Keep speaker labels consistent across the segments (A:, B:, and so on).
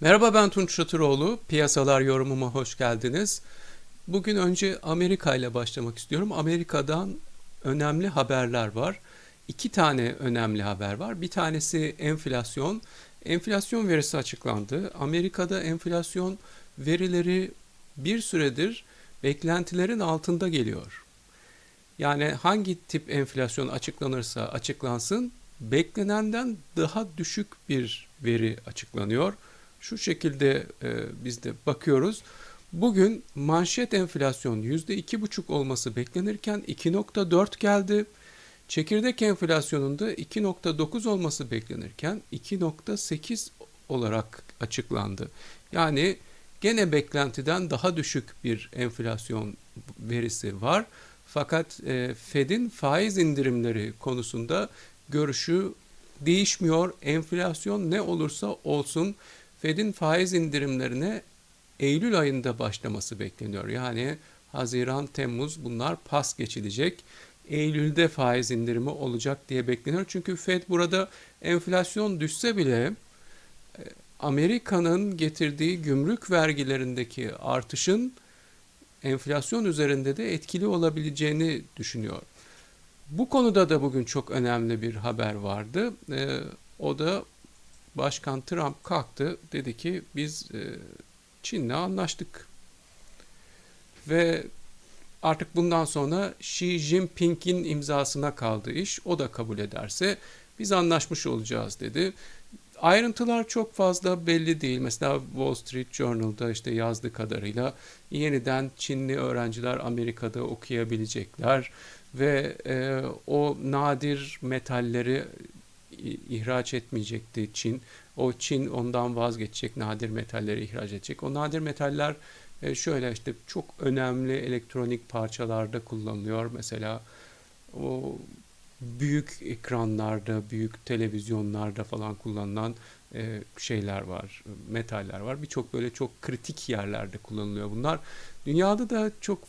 A: Merhaba ben Tunç Şatıroğlu. Piyasalar yorumuma hoş geldiniz. Bugün önce Amerika ile başlamak istiyorum. Amerika'dan önemli haberler var. İki tane önemli haber var. Bir tanesi enflasyon. Enflasyon verisi açıklandı. Amerika'da enflasyon verileri bir süredir beklentilerin altında geliyor. Yani hangi tip enflasyon açıklanırsa açıklansın beklenenden daha düşük bir veri açıklanıyor. Şu şekilde e, biz de bakıyoruz. Bugün manşet enflasyon %2,5 olması beklenirken 2,4 geldi. Çekirdek enflasyonunda 2.9 olması beklenirken 2.8 olarak açıklandı. Yani gene beklentiden daha düşük bir enflasyon verisi var. Fakat e, Fed'in faiz indirimleri konusunda görüşü değişmiyor. Enflasyon ne olursa olsun Fed'in faiz indirimlerine Eylül ayında başlaması bekleniyor. Yani Haziran, Temmuz bunlar pas geçilecek. Eylül'de faiz indirimi olacak diye bekleniyor. Çünkü Fed burada enflasyon düşse bile e, Amerika'nın getirdiği gümrük vergilerindeki artışın enflasyon üzerinde de etkili olabileceğini düşünüyor. Bu konuda da bugün çok önemli bir haber vardı. E, o da Başkan Trump kalktı dedi ki biz e, Çin'le anlaştık. Ve artık bundan sonra Xi Jinping'in imzasına kaldı iş. O da kabul ederse biz anlaşmış olacağız dedi. Ayrıntılar çok fazla belli değil. Mesela Wall Street Journal'da işte yazdığı kadarıyla yeniden Çinli öğrenciler Amerika'da okuyabilecekler ve e, o nadir metalleri ihraç etmeyecekti Çin. O Çin ondan vazgeçecek, nadir metalleri ihraç edecek. O nadir metaller e, şöyle işte çok önemli elektronik parçalarda kullanılıyor. Mesela o büyük ekranlarda, büyük televizyonlarda falan kullanılan e, şeyler var, metaller var. Birçok böyle çok kritik yerlerde kullanılıyor bunlar. Dünyada da çok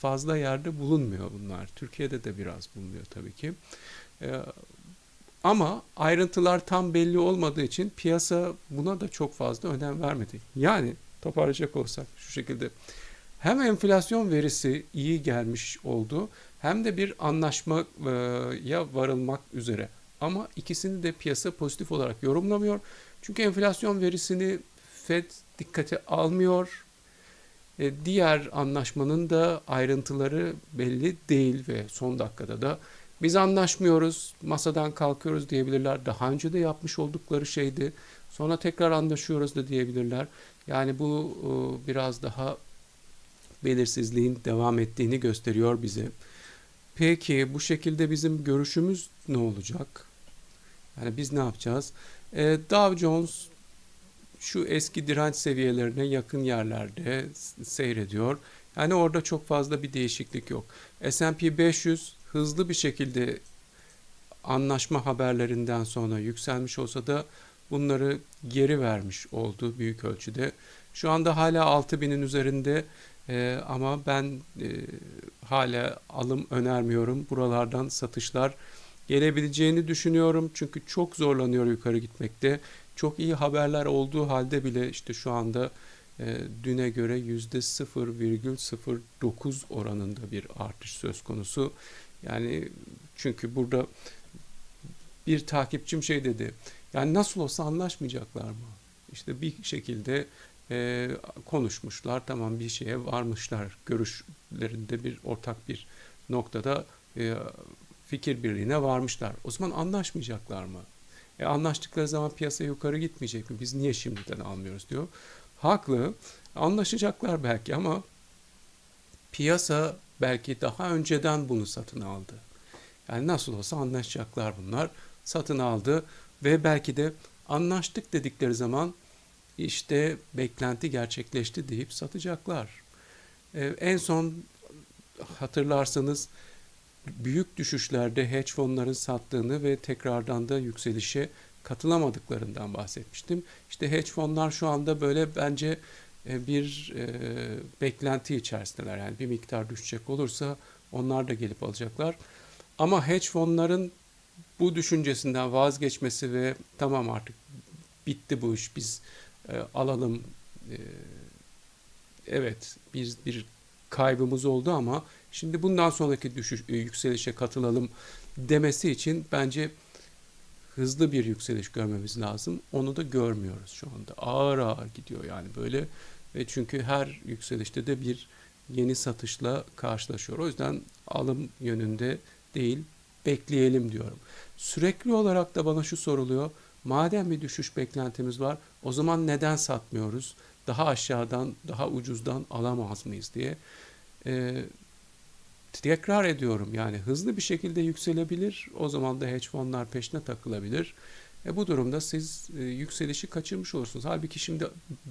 A: fazla yerde bulunmuyor bunlar. Türkiye'de de biraz bulunuyor tabii ki. Ama ayrıntılar tam belli olmadığı için piyasa buna da çok fazla önem vermedi. Yani toparlayacak olsak şu şekilde hem enflasyon verisi iyi gelmiş oldu hem de bir anlaşmaya varılmak üzere. Ama ikisini de piyasa pozitif olarak yorumlamıyor. Çünkü enflasyon verisini Fed dikkate almıyor. E, diğer anlaşmanın da ayrıntıları belli değil ve son dakikada da biz anlaşmıyoruz, masadan kalkıyoruz diyebilirler. Daha önce de yapmış oldukları şeydi. Sonra tekrar anlaşıyoruz da diyebilirler. Yani bu e, biraz daha belirsizliğin devam ettiğini gösteriyor bize. Peki bu şekilde bizim görüşümüz ne olacak? Yani biz ne yapacağız? E, Dow Jones şu eski direnç seviyelerine yakın yerlerde seyrediyor. Yani orada çok fazla bir değişiklik yok. S&P 500 hızlı bir şekilde anlaşma haberlerinden sonra yükselmiş olsa da bunları geri vermiş oldu büyük ölçüde. Şu anda hala 6000'in üzerinde e, ama ben e, hala alım önermiyorum. Buralardan satışlar gelebileceğini düşünüyorum. Çünkü çok zorlanıyor yukarı gitmekte. Çok iyi haberler olduğu halde bile işte şu anda e, düne göre %0,09 oranında bir artış söz konusu. Yani çünkü burada bir takipçim şey dedi. Yani nasıl olsa anlaşmayacaklar mı? İşte bir şekilde e, konuşmuşlar. Tamam bir şeye varmışlar. Görüşlerinde bir ortak bir noktada e, fikir birliğine varmışlar. O zaman anlaşmayacaklar mı? E, anlaştıkları zaman piyasa yukarı gitmeyecek mi? Biz niye şimdiden almıyoruz diyor. Haklı. Anlaşacaklar belki ama piyasa belki daha önceden bunu satın aldı. Yani nasıl olsa anlaşacaklar bunlar. Satın aldı ve belki de anlaştık dedikleri zaman işte beklenti gerçekleşti deyip satacaklar. Ee, en son hatırlarsanız büyük düşüşlerde hedge fonların sattığını ve tekrardan da yükselişe katılamadıklarından bahsetmiştim. İşte hedge fonlar şu anda böyle bence bir e, beklenti içerisindeler. Yani bir miktar düşecek olursa onlar da gelip alacaklar. Ama hedge fonların bu düşüncesinden vazgeçmesi ve tamam artık bitti bu iş biz e, alalım. E, evet bir, bir kaybımız oldu ama şimdi bundan sonraki düşüş, e, yükselişe katılalım demesi için bence hızlı bir yükseliş görmemiz lazım. Onu da görmüyoruz şu anda. Ağır ağır gidiyor yani böyle ve çünkü her yükselişte de bir yeni satışla karşılaşıyor. O yüzden alım yönünde değil bekleyelim diyorum. Sürekli olarak da bana şu soruluyor. Madem bir düşüş beklentimiz var o zaman neden satmıyoruz? Daha aşağıdan, daha ucuzdan alamaz mıyız diye. Ee, tekrar ediyorum yani hızlı bir şekilde yükselebilir. O zaman da hedge fonlar peşine takılabilir. E bu durumda siz e, yükselişi kaçırmış olursunuz. Halbuki şimdi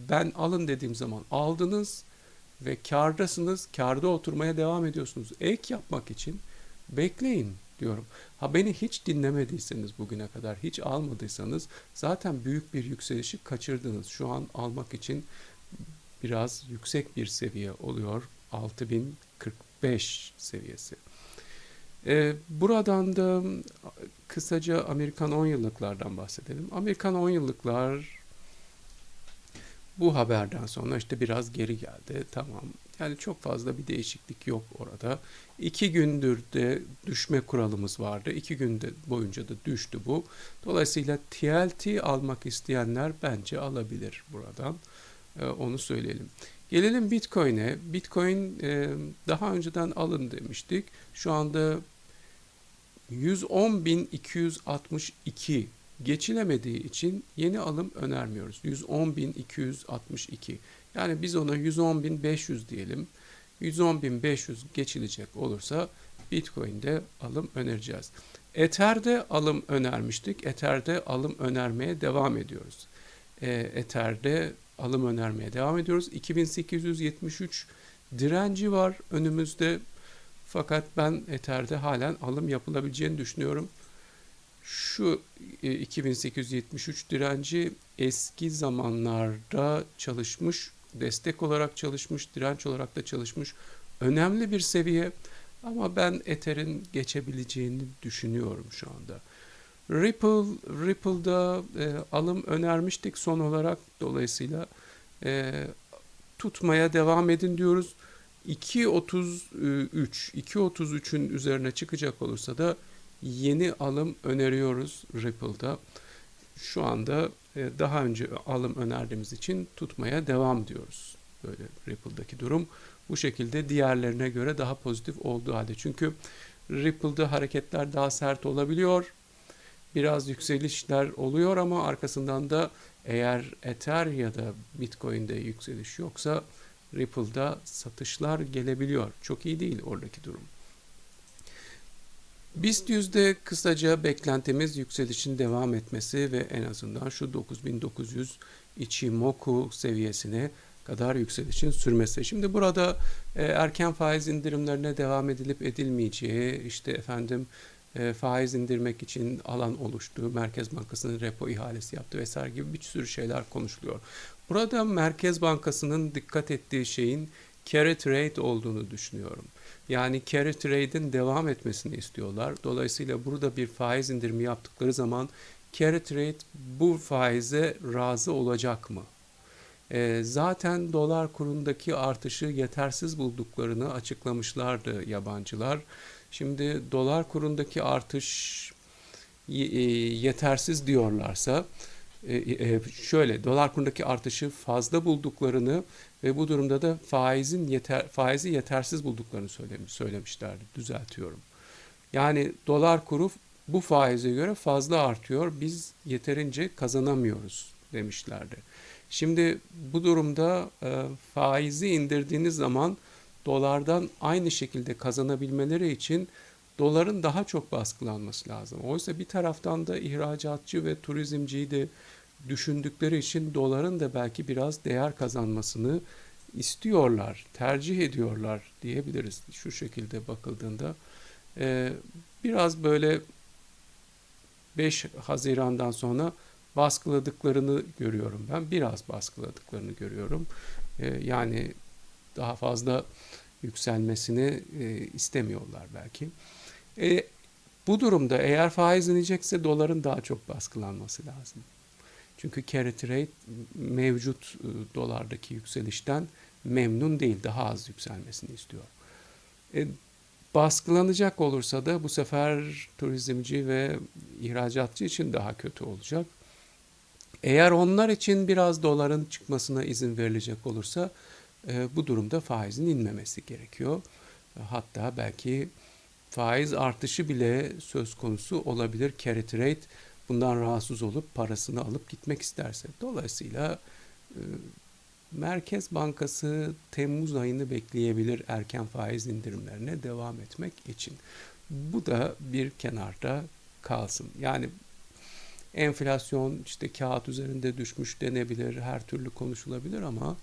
A: ben alın dediğim zaman aldınız ve kardasınız. Karda oturmaya devam ediyorsunuz. Ek yapmak için bekleyin diyorum. Ha beni hiç dinlemediyseniz bugüne kadar hiç almadıysanız zaten büyük bir yükselişi kaçırdınız. Şu an almak için biraz yüksek bir seviye oluyor. 6045 seviyesi. Ee, buradan da kısaca Amerikan 10 yıllıklardan bahsedelim. Amerikan 10 yıllıklar bu haberden sonra işte biraz geri geldi. Tamam. Yani çok fazla bir değişiklik yok orada. İki gündür de düşme kuralımız vardı. İki günde boyunca da düştü bu. Dolayısıyla TLT almak isteyenler bence alabilir buradan. Ee, onu söyleyelim. Gelelim Bitcoin'e. Bitcoin e, daha önceden alın demiştik. Şu anda 110.262 geçilemediği için yeni alım önermiyoruz. 110.262. Yani biz ona 110.500 diyelim. 110.500 geçilecek olursa Bitcoin'de alım önereceğiz. Ether'de alım önermiştik. Ether'de alım önermeye devam ediyoruz. E, Ether'de alım önermeye devam ediyoruz. 2873 direnci var önümüzde. Fakat ben Ether'de halen alım yapılabileceğini düşünüyorum. Şu 2873 e, direnci eski zamanlarda çalışmış, destek olarak çalışmış, direnç olarak da çalışmış önemli bir seviye. Ama ben Ether'in geçebileceğini düşünüyorum şu anda. Ripple, Ripple'da e, alım önermiştik son olarak. Dolayısıyla e, tutmaya devam edin diyoruz. 2.33, 2.33'ün üzerine çıkacak olursa da yeni alım öneriyoruz Ripple'da. Şu anda e, daha önce alım önerdiğimiz için tutmaya devam diyoruz. Böyle Ripple'daki durum bu şekilde diğerlerine göre daha pozitif olduğu halde. Çünkü Ripple'da hareketler daha sert olabiliyor. Biraz yükselişler oluyor ama arkasından da eğer Ether ya da Bitcoin'de yükseliş yoksa Ripple'da satışlar gelebiliyor. Çok iyi değil oradaki durum. BIST yüzde kısaca beklentimiz yükselişin devam etmesi ve en azından şu 9900 Ichimoku seviyesine kadar yükselişin sürmesi. Şimdi burada e, erken faiz indirimlerine devam edilip edilmeyeceği, işte efendim e, faiz indirmek için alan oluştuğu, Merkez Bankası'nın repo ihalesi yaptı vesaire gibi bir sürü şeyler konuşuluyor. Burada Merkez Bankası'nın dikkat ettiği şeyin carry trade olduğunu düşünüyorum. Yani carry trade'in devam etmesini istiyorlar. Dolayısıyla burada bir faiz indirimi yaptıkları zaman carry trade bu faize razı olacak mı? E, zaten dolar kurundaki artışı yetersiz bulduklarını açıklamışlardı yabancılar. Şimdi dolar kurundaki artış e, yetersiz diyorlarsa şöyle dolar kurundaki artışı fazla bulduklarını ve bu durumda da faizin yeter faizi yetersiz bulduklarını söylemiş söylemişlerdi. Düzeltiyorum. Yani dolar kuru bu faize göre fazla artıyor. Biz yeterince kazanamıyoruz demişlerdi. Şimdi bu durumda e, faizi indirdiğiniz zaman dolardan aynı şekilde kazanabilmeleri için doların daha çok baskılanması lazım. Oysa bir taraftan da ihracatçı ve turizmciyi de düşündükleri için doların da belki biraz değer kazanmasını istiyorlar, tercih ediyorlar diyebiliriz şu şekilde bakıldığında. Ee, biraz böyle 5 Haziran'dan sonra baskıladıklarını görüyorum ben. Biraz baskıladıklarını görüyorum. Ee, yani daha fazla yükselmesini e, istemiyorlar belki. E, bu durumda eğer faiz inecekse doların daha çok baskılanması lazım. Çünkü carry trade mevcut e, dolardaki yükselişten memnun değil, daha az yükselmesini istiyor. E, baskılanacak olursa da bu sefer turizmci ve ihracatçı için daha kötü olacak. Eğer onlar için biraz doların çıkmasına izin verilecek olursa e, bu durumda faizin inmemesi gerekiyor. Hatta belki faiz artışı bile söz konusu olabilir. Carry trade bundan rahatsız olup parasını alıp gitmek isterse. Dolayısıyla e, Merkez Bankası Temmuz ayını bekleyebilir erken faiz indirimlerine devam etmek için. Bu da bir kenarda kalsın. Yani enflasyon işte kağıt üzerinde düşmüş denebilir, her türlü konuşulabilir ama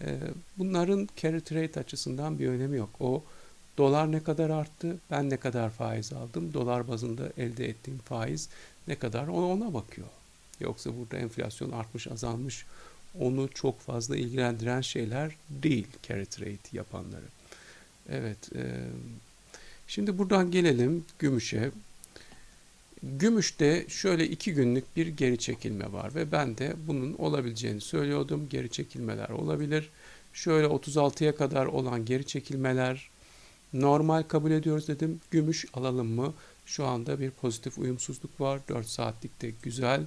A: e, bunların carry trade açısından bir önemi yok. O dolar ne kadar arttı, ben ne kadar faiz aldım, dolar bazında elde ettiğim faiz ne kadar ona, bakıyor. Yoksa burada enflasyon artmış, azalmış onu çok fazla ilgilendiren şeyler değil carry trade yapanları. Evet, e, şimdi buradan gelelim gümüşe. Gümüşte şöyle iki günlük bir geri çekilme var ve ben de bunun olabileceğini söylüyordum. Geri çekilmeler olabilir. Şöyle 36'ya kadar olan geri çekilmeler normal kabul ediyoruz dedim. Gümüş alalım mı? Şu anda bir pozitif uyumsuzluk var. 4 saatlikte güzel.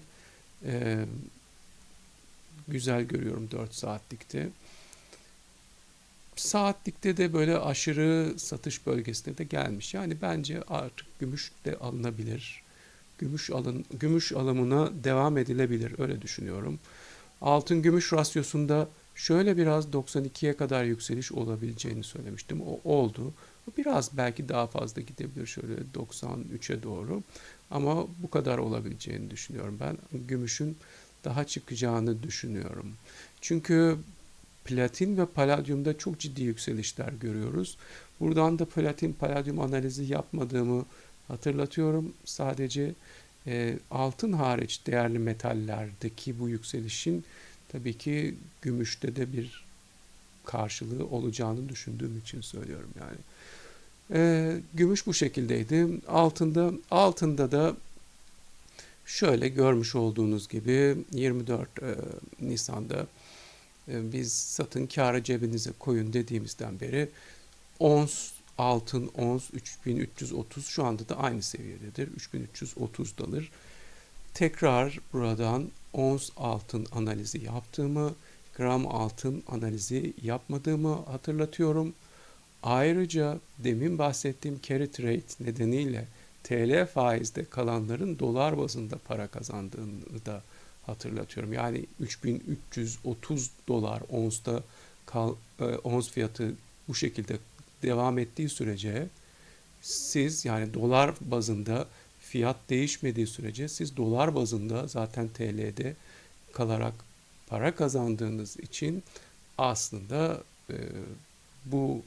A: Ee, güzel görüyorum 4 saatlikte. Saatlikte de böyle aşırı satış bölgesine de gelmiş. Yani bence artık gümüş de alınabilir gümüş alın gümüş alımına devam edilebilir öyle düşünüyorum. Altın gümüş rasyosunda şöyle biraz 92'ye kadar yükseliş olabileceğini söylemiştim. O oldu. Biraz belki daha fazla gidebilir şöyle 93'e doğru. Ama bu kadar olabileceğini düşünüyorum. Ben gümüşün daha çıkacağını düşünüyorum. Çünkü platin ve paladyumda çok ciddi yükselişler görüyoruz. Buradan da platin paladyum analizi yapmadığımı hatırlatıyorum. Sadece e, altın hariç değerli metallerdeki bu yükselişin tabii ki gümüşte de bir karşılığı olacağını düşündüğüm için söylüyorum yani. E, gümüş bu şekildeydi. Altında altında da şöyle görmüş olduğunuz gibi 24 e, Nisan'da e, biz satın karı cebinize koyun dediğimizden beri ons altın ons 3330 şu anda da aynı seviyededir. 3330'dadır. Tekrar buradan ons altın analizi yaptığımı, gram altın analizi yapmadığımı hatırlatıyorum. Ayrıca demin bahsettiğim carry trade nedeniyle TL faizde kalanların dolar bazında para kazandığını da hatırlatıyorum. Yani 3330 dolar onsta kal, e, ons fiyatı bu şekilde devam ettiği sürece siz yani dolar bazında fiyat değişmediği sürece siz dolar bazında zaten TL'de kalarak para kazandığınız için aslında e, bu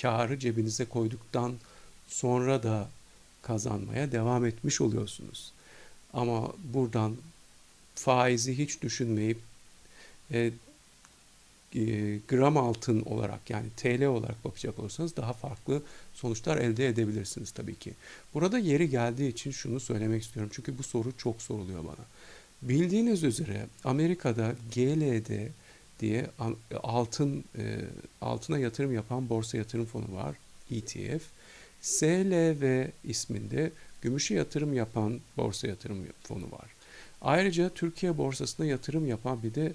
A: karı cebinize koyduktan sonra da kazanmaya devam etmiş oluyorsunuz. Ama buradan faizi hiç düşünmeyip e, e, gram altın olarak yani TL olarak bakacak olursanız daha farklı sonuçlar elde edebilirsiniz tabii ki. Burada yeri geldiği için şunu söylemek istiyorum. Çünkü bu soru çok soruluyor bana. Bildiğiniz üzere Amerika'da GLD diye altın e, altına yatırım yapan borsa yatırım fonu var. ETF. SLV isminde gümüşe yatırım yapan borsa yatırım fonu var. Ayrıca Türkiye borsasına yatırım yapan bir de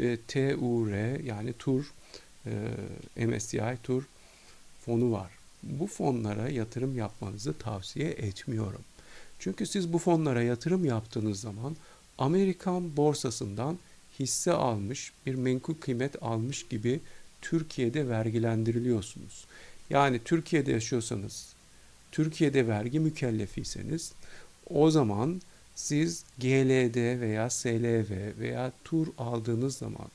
A: e, TUR yani TUR e, MSCI TUR fonu var. Bu fonlara yatırım yapmanızı tavsiye etmiyorum. Çünkü siz bu fonlara yatırım yaptığınız zaman Amerikan borsasından hisse almış, bir menkul kıymet almış gibi Türkiye'de vergilendiriliyorsunuz. Yani Türkiye'de yaşıyorsanız, Türkiye'de vergi mükellefiyseniz o zaman siz GLD veya SLV veya tur aldığınız zaman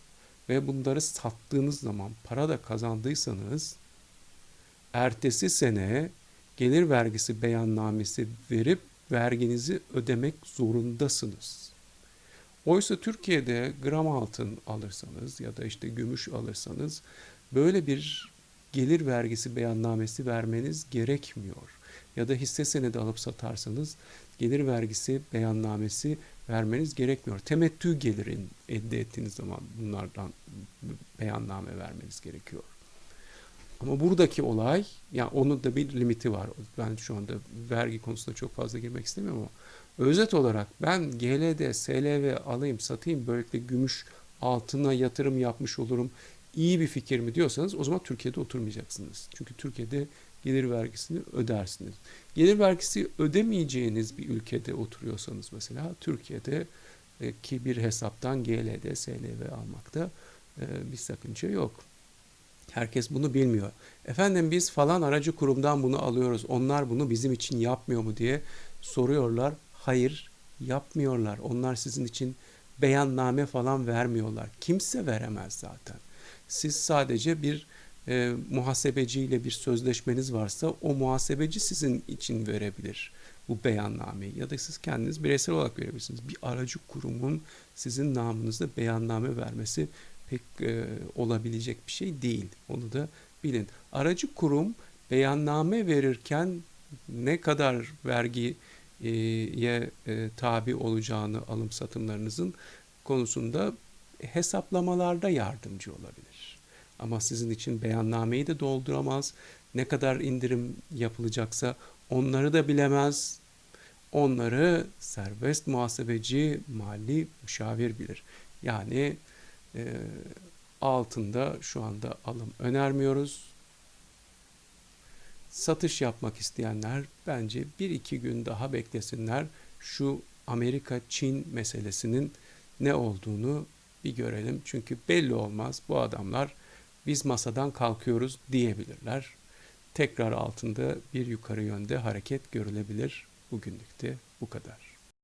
A: ve bunları sattığınız zaman para da kazandıysanız ertesi sene gelir vergisi beyannamesi verip verginizi ödemek zorundasınız. Oysa Türkiye'de gram altın alırsanız ya da işte gümüş alırsanız böyle bir gelir vergisi beyannamesi vermeniz gerekmiyor. Ya da hisse senedi alıp satarsanız gelir vergisi beyannamesi vermeniz gerekmiyor. Temettü gelirin elde ettiğiniz zaman bunlardan beyanname vermeniz gerekiyor. Ama buradaki olay, yani onun da bir limiti var. Ben şu anda vergi konusunda çok fazla girmek istemiyorum ama özet olarak ben GLD, SLV alayım, satayım, böylelikle gümüş altına yatırım yapmış olurum. İyi bir fikir mi diyorsanız o zaman Türkiye'de oturmayacaksınız. Çünkü Türkiye'de gelir vergisini ödersiniz. Gelir vergisi ödemeyeceğiniz bir ülkede oturuyorsanız mesela Türkiye'de e, ki bir hesaptan GLD, SLV almakta e, bir sakınca yok. Herkes bunu bilmiyor. Efendim biz falan aracı kurumdan bunu alıyoruz. Onlar bunu bizim için yapmıyor mu diye soruyorlar. Hayır, yapmıyorlar. Onlar sizin için beyanname falan vermiyorlar. Kimse veremez zaten. Siz sadece bir e, muhasebeciyle bir sözleşmeniz varsa o muhasebeci sizin için verebilir bu beyannameyi ya da siz kendiniz bireysel olarak verebilirsiniz. Bir aracı kurumun sizin namınızda beyanname vermesi pek e, olabilecek bir şey değil. Onu da bilin. Aracı kurum beyanname verirken ne kadar vergiye e, tabi olacağını alım satımlarınızın konusunda hesaplamalarda yardımcı olabilir. Ama sizin için beyannameyi de dolduramaz. Ne kadar indirim yapılacaksa onları da bilemez. Onları serbest muhasebeci, mali müşavir bilir. Yani e, altında şu anda alım önermiyoruz. Satış yapmak isteyenler bence bir iki gün daha beklesinler. Şu Amerika-Çin meselesinin ne olduğunu bir görelim. Çünkü belli olmaz bu adamlar biz masadan kalkıyoruz diyebilirler. Tekrar altında bir yukarı yönde hareket görülebilir. Bugünlük de bu kadar.